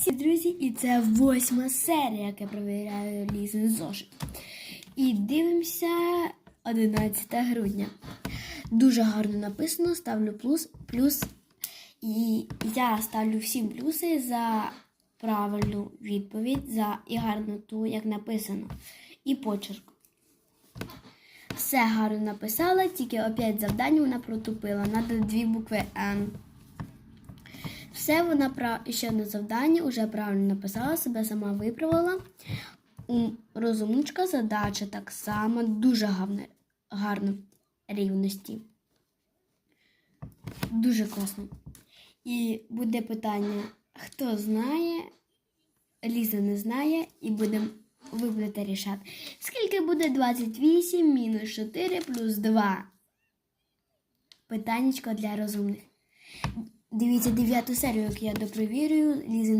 Всі друзі, і це восьма серія, яка перевіряю Лізин зошит. І дивимося 11 грудня. Дуже гарно написано, ставлю плюс, плюс. І я ставлю всім плюси за правильну відповідь, за і гарноту, як написано, і почерк. Все гарно написала, тільки опять завдання вона протупила. Надо дві букви Н. Все вона прав... ще на завданні вже правильно написала, себе сама виправила. Розумничка задача так само дуже гарна, гарна рівності. Дуже класно. І буде питання, хто знає, Ліза не знає, і будем, ви будете рішати. Скільки буде 28 мінус 4 плюс 2? Питаннячко для розумних. Дивіться дев'яту серію, як я допровірюю Лізин